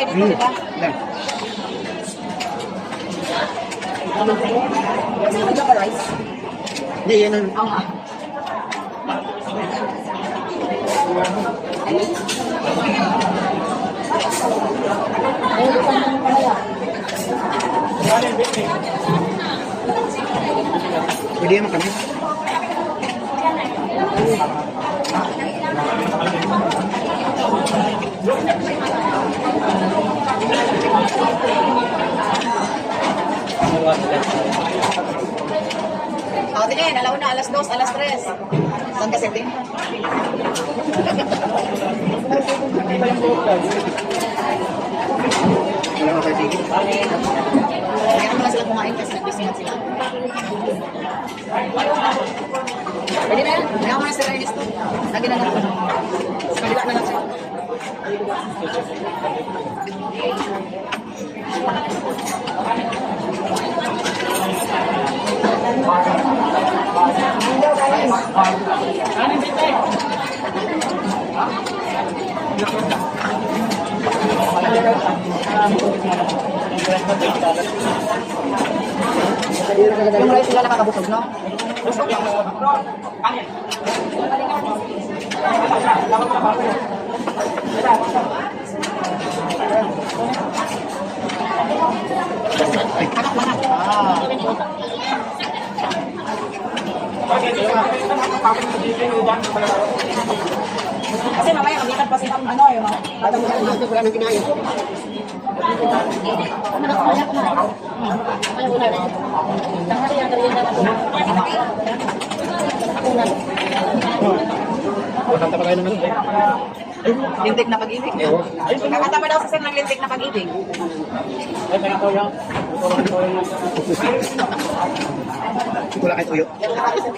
tayo dito, di ba? Yan. Kasi yung java rice. Hindi, yan ang... Oo nga. Pwede naman kami. O, tingin, alaw na, alas dos, alas tres. Saan ka setting? Wala ka kasi. Kaya naman sila kumain kasi nag-business sila. Pwede na yan. Kaya mo na sila yung listo. Lagi na lang. Sa kabila na lang siya. Yung Kasi mamaya, kamitan pa silang ano, yung mga Ito, wala nang kinain. Makanta pa kayo naman. lintik na pag-ibig. Kakatama daw sa sir ng lintik na pag-ibig. Wala kayo tuyo.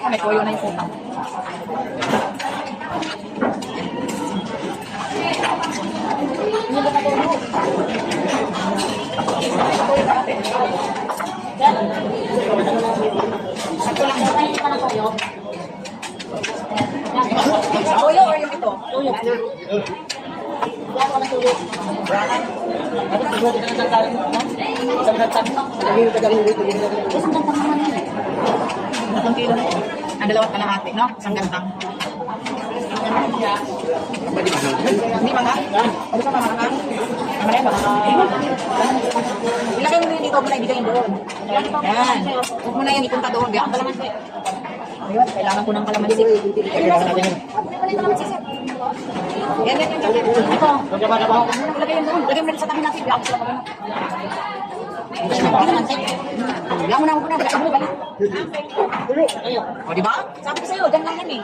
May toyo na yung lang. Toyo or yung ito? Toyo. Tatlong kilo ito. Ang dalawat kalahati, no? Isang gantang. Hindi mga? Ano ka mga mga? Mamaya ba? Ilagay mo dito, huwag mo na ibigay doon. Yan. Huwag mo yan ipunta doon. Biyak ang kalamansi. Ayun, kailangan ko ng kalamansi. Kailangan natin yun. Yan, yan, yan. Ito. Huwag mo doon. Ilagay mo sa tabi natin. Biyak ko sila pag ano. Biyak mo na, huwag mo na. Biyak mo, balik. O, di ba? Sabi ko sa'yo, dyan lang yan eh.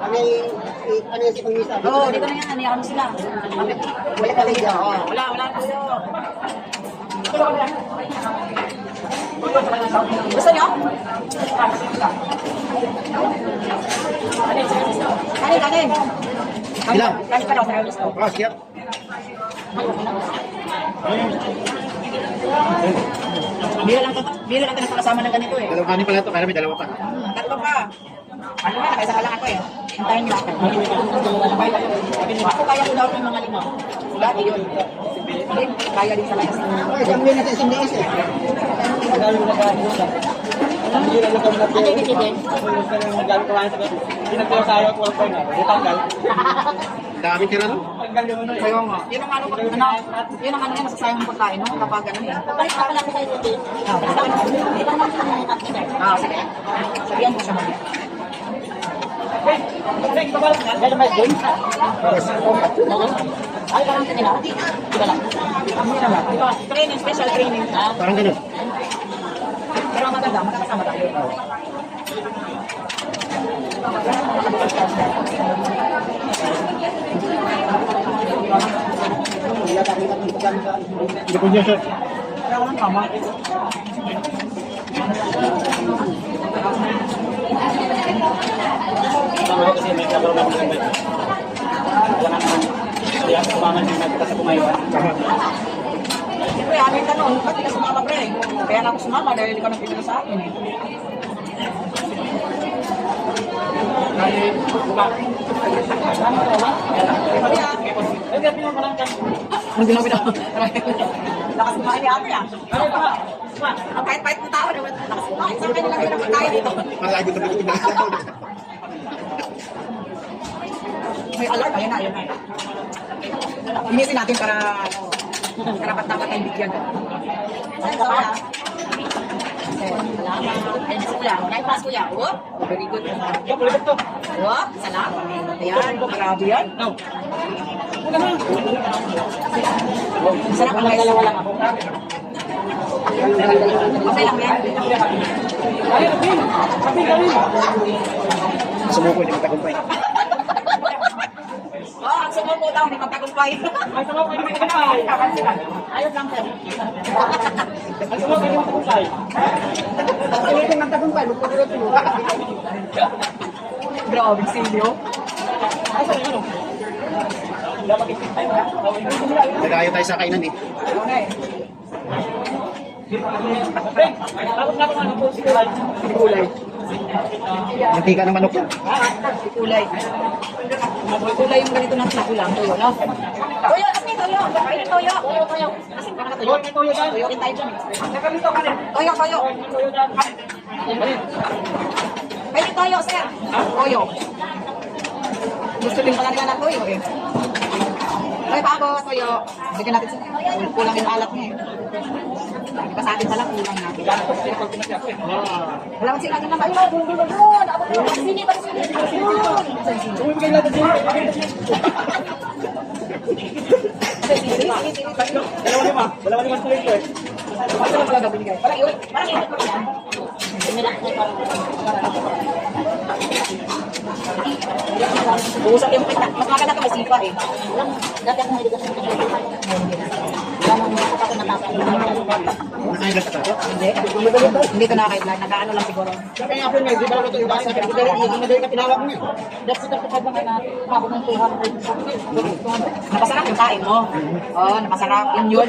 Ano yung, ano yung sipang misa? Oo, dito na yan. Iyan mo sila. Wala ka dito. Oo, wala, wala tayo. Gusto nyo? Kanin, kanin. Ilan? Kanin pa daw sa gusto. Ah, siya. Bila lang to, bila lang to nakakasama ng ganito eh. Dalawang kanin pala ito, kaya may dalawa pa. Hmm, tatlo pa. Ano nga, nakaisa ka lang ako eh. Hintayin niyo ako. Ako kaya ko daw ng mga lima. Lagi yun. Hindi, kaya din sa layas. Ay, isang minute, isang days eh. Ano yung titipin? Dami ka na no? Kaya nga. Yun ang ano, ano, yun ang ano yung masasayang ng pagkain, no? Kapag ano eh. Balik pa pala kayo dito. Ah, sige. Sabihan ko siya mag Ay, parang kanila. Iba lang. Training, special training. Ah, Parang ganun. pero ang maganda, magkakasama tayo. Hindi ko niya siya. Pero walang mama. Siyempre, amin tanong, ba't di ka sumama, pre? Kaya na ako sumama dahil ikaw nang pinila sa akin eh. Ano ka ba? Kaya, Ang ginawa na. Lakas kumain ni ate ah. Ano ba? Ang pahit-pahit ng tao naman. Lakas kumain. Saan kayo lang yung tayo dito? Malagi ito dito na. May alert. Ayun na, ayun na. Inisin natin para ano, karapat dapat ay bigyan. Ano ba? Salamat. Ayun si kuya. Nice pass kuya. Oh, very good. Oh, salamat. Ayan, grabe yan. Sarap ang dalawa lang ako. Okay lang yan. Sumuko, hindi magtagumpay. Oh, ang sumuko daw, hindi magtagumpay. Ay, sumuko, hindi magtagumpay. Ayos lang, sir. Ang sumuko, hindi magtagumpay. Ang magtagumpay, magtagumpay. Grabe, silyo. Nagayo tayo sa kainan eh. Okay. Kulay. Mantika ng manok yan. Kulay. Kulay yung ganito ng sako lang. Tuyo, no? Tuyo, kasi tuyo. Kainin tuyo. Tuyo, tuyo. Kasi para tuyo. Tuyo, tuyo. Rin tayo dyan. Tuyo, tuyo. Kainin tuyo, sir. Tuyo. Gusto din pala nila ng tuyo, eh. Ay, bago, tuyo. Bigyan natin sa kulang yung alat niya, eh. Iba sa atin pala, kulang natin. Wala sila naman. Ayun, doon, doon, doon. Ako, doon. Sini, pati sini. Yun. Dalawa lima. Dalawa lima sa ito eh. Ano lang pala gabing guys? Parang yun. Parang yun. Usap yung kita. Mas maganda ka may eh. Dati ako may ligas ng Nakain lang sa tato. Hindi. Hindi ko nakakailan. Nag-ano lang siguro. Kaya po nga, di ba ako ito yung basa? Hindi ka tinawag mo eh. That's the type of na ng 200. Napasarap yung kain mo. Oo, oh, napasarap. Yun yun.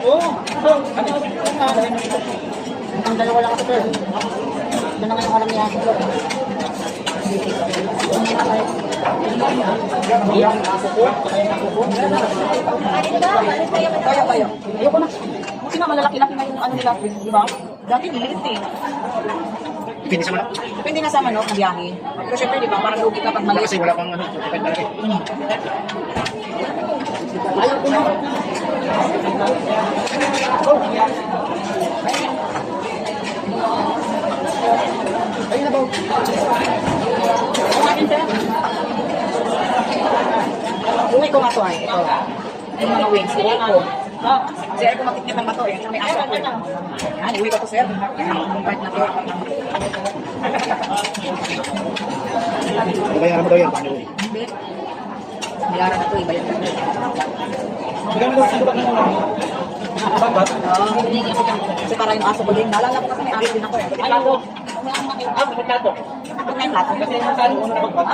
Oo. Ang dalawa lang ako sir. Doon na ngayon alam niya. Kaya kayo. Ayoko na. Kasi nga malalaki-laki na yung ano nila, di ba? Dati niliit eh. Pindi sa manok. Depende na sa manok, biyahe. Pero syempre, di ba, parang lugi kapag maliit. kasi wala pang ano, kapit malaki. Ayun na ba? Ang akin sir. Uwi ko nga to ay. Ito. Yung mga wings. Uwi ko. Ah, si Eric kumakit ng bato eh. May aso ko. Yan, uwi ko to sir. Yung part na to. Bayaran mo daw yan. Paano? Hindi. Nilara na to. Iba yun. Bigyan mo daw sa buta ng ulo. Babat. Oo. Kasi para yung aso ko din. Naalala ko kasi may aso din ako eh. Ayaw ko. Ah, kapit nato. Ako na yung plato. Kasi yung saan una na magbat.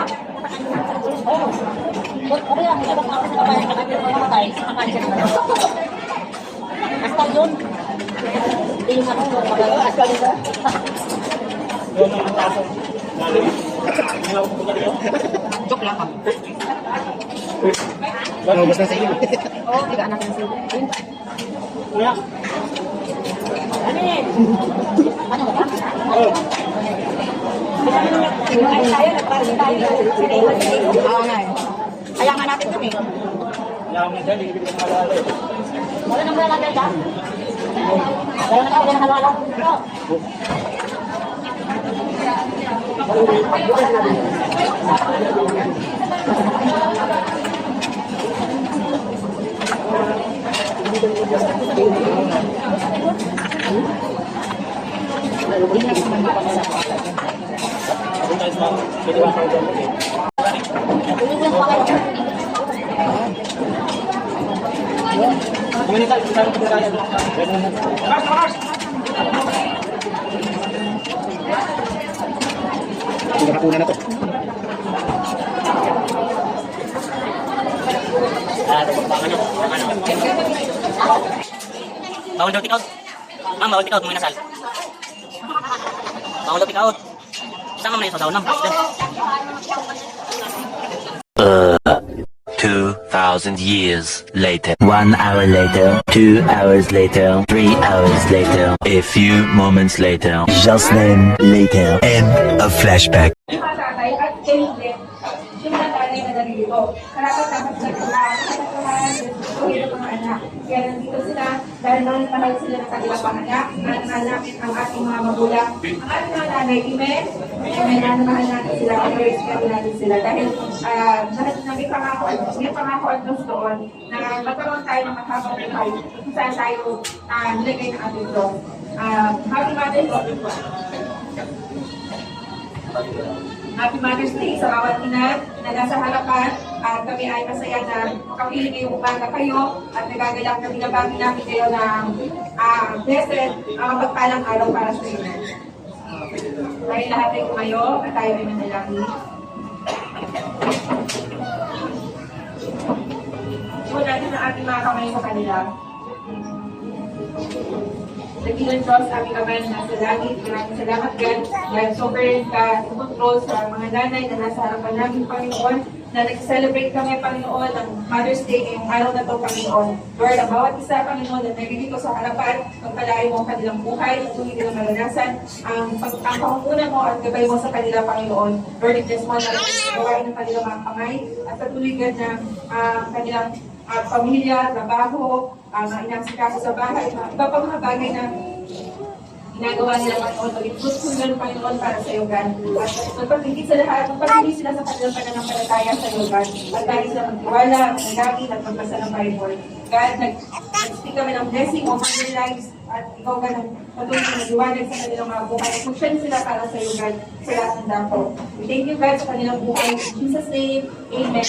Yung mga taso. Lalim. Ngaw ko ba dito? Joke lang kami. Naubos na sa iyo. Oo, tiga natin sila. Ayun. Kuya. Ano ba? Oh. Ay, tayo, nagparin tayo. Oo nga eh. Kaya nga natin kami. Yaman na dyan, hindi ko malala eh. Wala nang wala natin dyan. Wala na tayo, wala na halala. Doon tayo sa mga- Pwede ba kayo na. Makas! Nakakuna na to. Ah, pang ano, pang ano. Bawal daw out. Ma'am, bawal out, mga nasal. Bawal daw out. Isang ma'am na yung sasaw, ma'am. Two thousand years later. One hour later, two hours later, three hours later, A few moments later. just then later. End of flashback. Nananahay sila ng kanilang panganak, nananahin ang ating mga magulang. Ang ating mga nanay, amen? Amen, nananahan natin sila, i-respect natin sila. Dahil uh, na may pangako, may pangako at Diyos doon na magkaroon tayo ng mahabang buhay kung saan tayo uh, nilagay ng ating Diyos. Uh, happy Mother's Day. Happy Mother's Day sa bawat ina na nasa harapan at kami ay masaya na makapiling ngayong umaga kayo at nagagalak kami na bagay namin kayo ng uh, blessed, uh, magpalang araw para sa inyo. Dahil lahat ay kumayo at tayo ay manalangin. Huwag natin ang ating mga kamay sa kanila. Dakilan Diyos, aming Ama na nasa langit. Maraming salamat, God. Dahil sovereign ka, control sa mga nanay na nasa harapan namin, Panginoon, na nag-celebrate kami, Panginoon, ng Mother's Day ngayong araw na to, Panginoon. Lord, ang bawat isa, Panginoon, na nagigito sa harapan, pagpalain mo ang kanilang buhay, patuloy nilang maranasan, ang, pag, mo at gabay mo sa kanila, Panginoon. Lord, i-bless mo na gawain ng kanilang mga kamay, at patuloy, God, na ah, kanilang ah, pamilya, trabaho, uh, mga inaasikaso sa bahay, mga iba pa mga bagay na ginagawa nila Panginoon, maging fruitful yun, Panginoon, para sa iyong ganti. At magpapigit sa lahat, magpapigit sila sa kanilang pananampalataya sa iyong ganti. At tayo sila magtiwala, magnanagin, at magbasa ng Bible. God, nag-speak kami ng blessing over their lives, at ikaw ka ng patuloy na liwanag sa kanilang mga buhay. Kusyan sila para sa iyong God, sa lahat ng dako. We thank you, God, sa kanilang buhay. In Jesus' name, Amen.